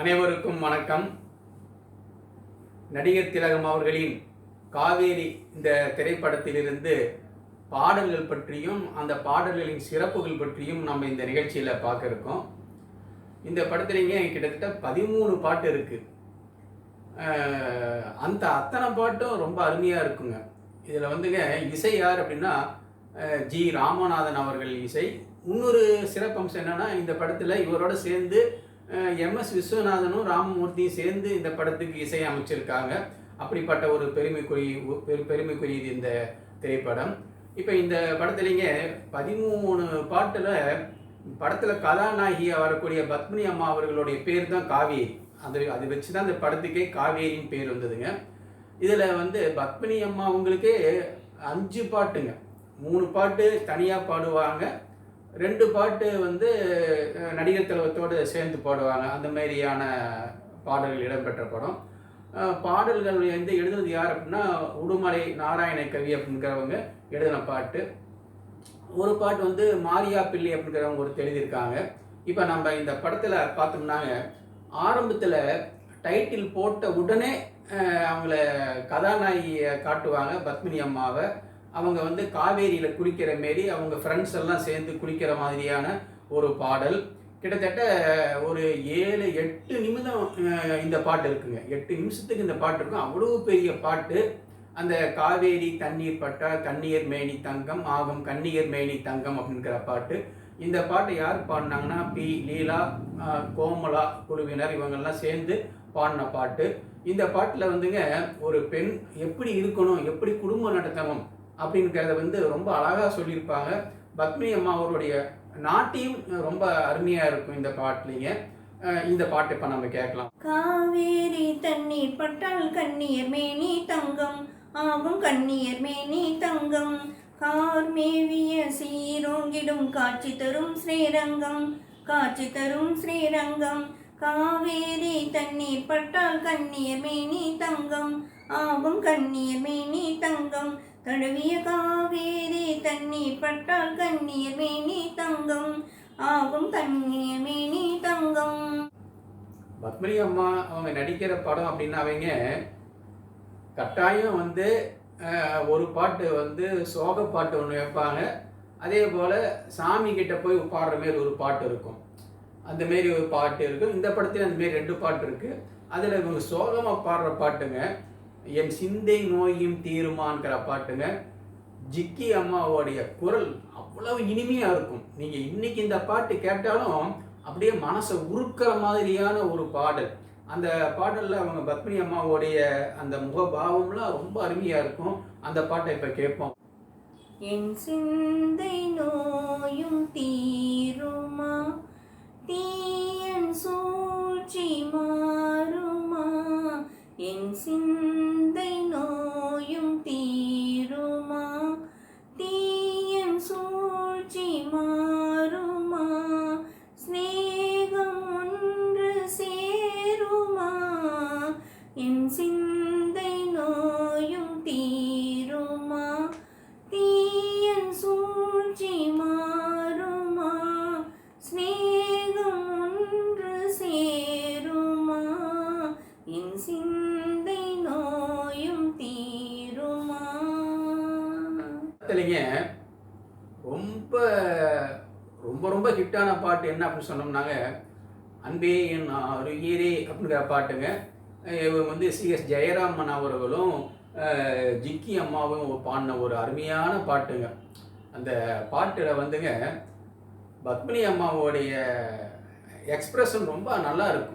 அனைவருக்கும் வணக்கம். நடிகர் திலகம் அவர்களின் காவேரி இந்த திரைப்படத்திலிருந்து பாடல்கள் பற்றியும் அந்த பாடல்களின் சிறப்புகள் பற்றியும் நம்ம இந்த நிகழ்ச்சியில் பார்க்க இருக்கோம் இந்த படத்துலேங்க கிட்டத்தட்ட பதிமூணு பாட்டு இருக்குது அந்த அத்தனை பாட்டும் ரொம்ப அருமையாக இருக்குங்க. இதில் வந்துங்க இசை யார் அப்படின்னா ஜி. ராமநாதன் அவர்கள் இசை. இன்னொரு சிறப்பம்சம் என்னென்னா இந்த படத்தில் இவரோட சேர்ந்து எம்எஸ் விஸ்வநாதனும் ராமமூர்த்தியும் சேர்ந்து இந்த படத்துக்கு இசை அமைச்சிருக்காங்க. அப்படிப்பட்ட ஒரு பெருமைக்குரிய பெரு பெருமைக்குரியது இந்த திரைப்படம். இப்போ இந்த படத்துலேங்க பதிமூணு பாட்டில் படத்தில் கதாநாயகியாக வரக்கூடிய பத்மினி அம்மா அவர்களுடைய பேர் தான் காவேரி. அது அது வச்சு தான் இந்த படத்துக்கே காவேரின்னு பேர் வந்ததுங்க. இதில் வந்து பத்மினி அம்மா அவங்களுக்கே அஞ்சு பாட்டுங்க. மூணு பாட்டு தனியாக பாடுவாங்க. ரெண்டு பாட்டு வந்து நடிகர் தலைவத்தோடு சேர்ந்து பாடுவாங்க. அந்த மாதிரியான பாடல்கள் இடம்பெற்ற படம். பாடல்கள் வந்து எழுதுனது யார் அப்படின்னா உடுமலை நாராயண கவி அப்படிங்கிறவங்க எழுதின பாட்டு. ஒரு பாட்டு வந்து மாரியா பிள்ளை அப்படிங்கிறவங்க ஒருத்தர் எழுதியிருக்காங்க. இப்போ நம்ம இந்த படத்தில் பார்த்தோம்னாங்க ஆரம்பத்தில் டைட்டில் போட்ட உடனே அவங்கள கதாநாயகியை காட்டுவாங்க பத்மினி அம்மாவை. அவங்க வந்து காவேரியில் குளிக்கிற மாரி அவங்க ஃப்ரெண்ட்ஸ் எல்லாம் சேர்ந்து குளிக்கிற மாதிரியான ஒரு பாடல். கிட்டத்தட்ட ஒரு ஏழு எட்டு நிமிடம் இந்த பாட்டு இருக்குங்க. எட்டு நிமிஷத்துக்கு இந்த பாட்டு இருக்கும். அவ்வளோ பெரிய பாட்டு. அந்த காவேரி தண்ணீர் பட்டா கண்ணீர் மேனி தங்கம் ஆகும் கண்ணீர் மேனி தங்கம் அப்படிங்கிற பாட்டு. இந்த பாட்டை யார் பாடினாங்கன்னா பி. லீலா கோமலா குழுவினர். இவங்கெல்லாம் சேர்ந்து பாடின பாட்டு. இந்த பாட்டில் வந்துங்க ஒரு பெண் எப்படி இருக்கணும் எப்படி குடும்பம் நடத்தணும் அப்படிங்கிறத வந்து ரொம்ப அழகாக சொல்லியிருப்பாங்க. பத்மினி அம்மா அவருடைய நாட்டியம் ரொம்ப அருமையாக இருக்கும் இந்த பாட்டுலிங்க. இந்த பாட்டு இப்போ நம்ம கேட்கலாம். காவேரி தண்ணீர் பட்டால் கண்ணீர் மேனி தங்கம் ஆகும் கண்ணீர் மேனி தங்கம். கார் மேவிய சீரோங்கிடும் காட்சி தரும் ஸ்ரீரங்கம் காட்சி தரும் ஸ்ரீரங்கம். காவேரி தண்ணீர் பட்டால் கண்ணீர் மேனி தங்கம் ஆகும் கண்ணீர் மேனி தங்கம். தழுவிய காவேரி தண்ணீர் பட்டால் கண்ணீர் மேனி தங்கம். ஆகும் கண்ணீர் மேனி தங்கம். பத்மினி அம்மா அவங்க நடிக்கிற படம் அப்படின்னாவங்க கட்டாயம் வந்து ஒரு பாட்டு வந்து சோக பாட்டு ஒன்று வைப்பாங்க. அதே போல் சாமி கிட்ட போய் பாடுற மாரி ஒரு பாட்டு இருக்கும். அந்த மாரி ஒரு பாட்டு இருக்கும். இந்த படத்துல அந்த மாரி ரெண்டு பாட்டு இருக்குது அதில் இவங்க சோகமாக பாடுற பாட்டுங்க. என் சிந்தை நோயும் தீருமான்கிற பாட்டுங்க. ஜிக்கி அம்மாவோடைய குரல் அவ்வளவு இனிமையாக இருக்கும். நீங்கள் இன்னைக்கு இந்த பாட்டு கேட்டாலும் அப்படியே மனசை உருக்கிற மாதிரியான ஒரு பாடல். அந்த பாடலில் அவங்க பத்மினி அம்மாவோடைய அந்த முகபாவம்லாம் ரொம்ப அருமையாக இருக்கும். அந்த பாட்டை இப்போ கேட்போம். என் சிந்தை நோ இல்லைங்க ரொம்ப ரொம்ப ரொம்ப ஹிட்டான பாட்டு என்ன அப்படின்னு சொன்னோம்னாங்க அன்பே என் அருகிரே அப்படிங்கிற பாட்டுங்க. அஹ் இவங்க வந்து சிஎஸ் ஜெயராமன் அவர்களும் ஜிக்கி அம்மாவும் பாடின ஒரு அருமையான பாட்டுங்க. அந்த பாட்டில் வந்துங்க பத்மினி அம்மாவுடைய எக்ஸ்பிரஷன் ரொம்ப நல்லா இருக்கும்.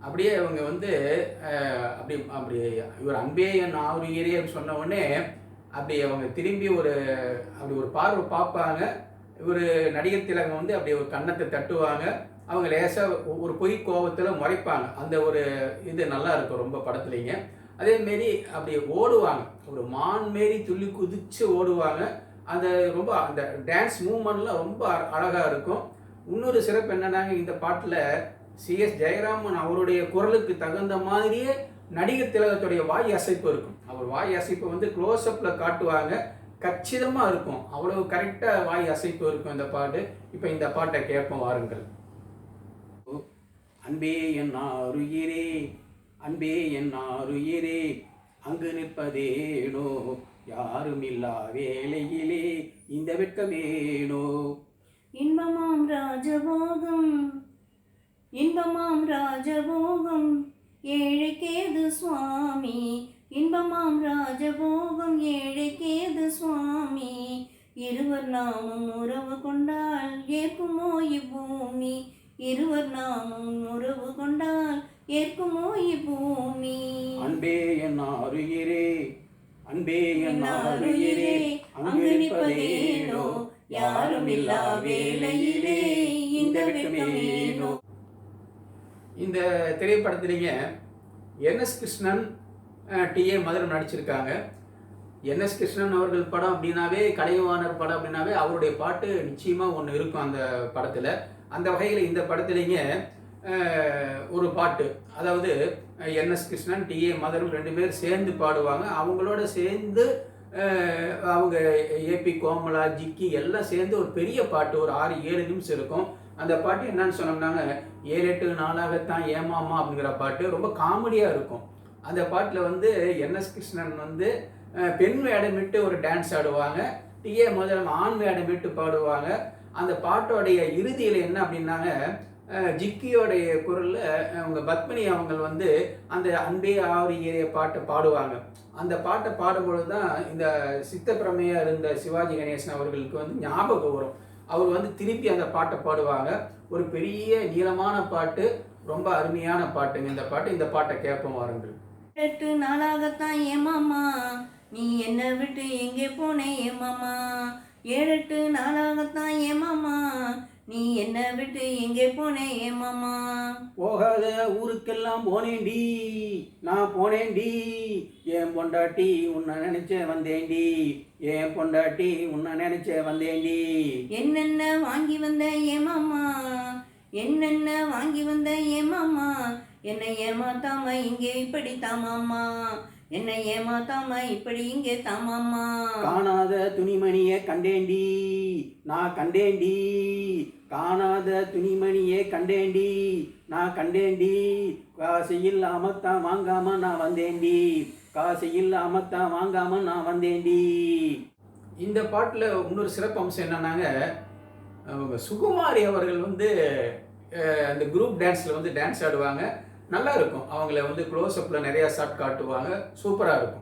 அப்படியே இவங்க வந்து அப்படி அப்படி இவர் அன்பே என் ஆவுரியரே அப்படின்னு சொன்ன உடனே அப்படி அவங்க திரும்பி ஒரு அப்படி ஒரு பார்வை பார்ப்பாங்க. ஒரு நடிகர் திலகம் வந்து அப்படி ஒரு கன்னத்தை தட்டுவாங்க. அவங்க லேசாக ஒரு பொய் கோபத்தில் முறைப்பாங்க. அந்த ஒரு இது நல்லா இருக்கும் ரொம்ப படத்துலைங்க. அதேமாரி அப்படி ஓடுவாங்க. ஒரு மான் மாரி துள்ளி குதிச்சு ஓடுவாங்க. அந்த ரொம்ப அந்த டான்ஸ் மூமெண்ட்லாம் ரொம்ப அழகாக இருக்கும். இன்னொரு சிறப்பு என்னன்னாங்க இந்த பாட்டில் சிஎஸ் ஜெயராமன் அவருடைய குரலுக்கு தகுந்த மாதிரியே நடிகர் திலகத்துடைய வாய் அசைப்பு இருக்கும். அவர் வாய் அசைப்பை வந்து க்ளோஸ்அப்பில் காட்டுவாங்க. கச்சிதமாக இருக்கும். அவ்வளவு கரெக்டாக வாய் அசைப்பு இருக்கும் இந்த பாட்டு. இப்போ இந்த பாட்டை கேட்போம் வாருங்கள். அன்பே என் ஆருயிரே அன்பே என் ஆருயிரே அங்கு நிற்பதேனோ? யாருமில்லா வேளையிலே இந்த வெட்கமேனோ? இன்பமாம் ராஜபோகம் இன்பமாம் ராஜபோகம் ஏழைக்கேது சுவாமி? இன்பமாம் ராஜபோகம் ஏழைக்கேது சுவாமி? இருவர் நாமும் உறவு கொண்டால் ஏற்குமோ இவ்வூமி இருவர் நாமும் உறவு கொண்டால் ஏற்குமோ இவ்வூமி அன்பே என் ஆருயிரே அன்பே என் ஆருயிரே அங்கு நிற்பதேனோ? யாருமில்லா வேளையிலே இந்த வெட்கமேனோ? இந்த திரைப்படத்துலேங்க என்எஸ் கிருஷ்ணன் டிஏ மதுரம் நடிச்சிருக்காங்க. என்எஸ் கிருஷ்ணன் அவர்கள் படம் அப்படின்னாவே கலைவாணர் படம் அப்படின்னாவே அவருடைய பாட்டு நிச்சயமாக ஒன்று இருக்கும் அந்த படத்தில். அந்த வகையில் இந்த படத்துலேங்க ஒரு பாட்டு. அதாவது என்எஸ் கிருஷ்ணன் டிஏ மதுரம் ரெண்டு பேர் சேர்ந்து பாடுவாங்க. அவங்களோட சேர்ந்து அவங்க ஏபி கோமலா ஜிக்கி எல்லாம் சேர்ந்து ஒரு பெரிய பாட்டு ஒரு ஆறு ஏழு நிமிஷம் இருக்கும். அந்த பாட்டு என்னன்னு சொன்னோம்னாங்க ஏழு எட்டு நாளாகத்தான் ஏமாமா அப்படிங்கிற பாட்டு ரொம்ப காமெடியாக இருக்கும். அந்த பாட்டில் வந்து என்எஸ் கிருஷ்ணன் வந்து பெண் வேடமிட்டு ஒரு டான்ஸ் ஆடுவாங்க டிஏ முதலம் ஆண் வேடமிட்டு பாடுவாங்க. அந்த பாட்டோடைய இறுதியில் என்ன அப்படின்னாங்க ஜிக்கியோடைய குரலில் அவங்க பத்மினி அவங்க வந்து அந்த அன்பே ஆவரிய பாட்டை பாடுவாங்க. அந்த பாட்டை பாடும்பொழுது தான் இந்த சித்த பிரமையாக இருந்த சிவாஜி கணேசன் அவர்களுக்கு வந்து ஞாபகம் வரும். அவர் வந்து திருப்பி அந்த பாட்டை பாடுவாங்க. ஒரு பெரிய நீளமான பாட்டு ரொம்ப அருமையான பாட்டுங்க. இந்த பாட்டு இந்த பாட்டை கேட்போம் வாருங்கள். எட்டு நாளாகத்தான் ஏமாமா நீ என்னை விட்டு எங்கே போனே ஏமாமா ஏழெட்டு நாளாகத்தான் ஏமாமா நீ என்னை விட்டு எங்கே போனே ஏமாமா போகாத ஊருக்கெல்லாம் போனேன்டி. நான் போனேன்டி. என் பொண்டாட்டி உன்னை நினைச்சே வந்தேன்டி. என் பொண்டாட்டி உன்னை நினைச்சே வந்தேன்டி. என்னென்ன வாங்கி வந்த ஏமாமா என்னென்ன வாங்கி வந்த ஏமாமா என்னை ஏமாத்தாம இங்கே இப்படி தாமாமா என்னை ஏமாத்தாம இப்படி இங்கே தாமாமா காணாத துணிமணியை கண்டேன்டி. நான் கண்டேன்டி. காணாத துணிமணியை கண்டேண்டி நான் கண்டேண்டி காசு இல்லாமத்தான் வாங்காம நான் வந்தேண்டி காசு இல்லாமத்தான் வாங்காம நான் வந்தேண்டி இந்த பாட்டில் இன்னொரு சிறப்பு அம்சம் என்னன்னாங்க சுகுமாரி அவர்கள் வந்து அந்த குரூப் டான்ஸில் வந்து டான்ஸ் ஆடுவாங்க. நல்லா இருக்கும். அவங்கள வந்து க்ளோஸ் அப்பில் நிறையா ஷாட் காட்டுவாங்க. சூப்பராக இருக்கும்.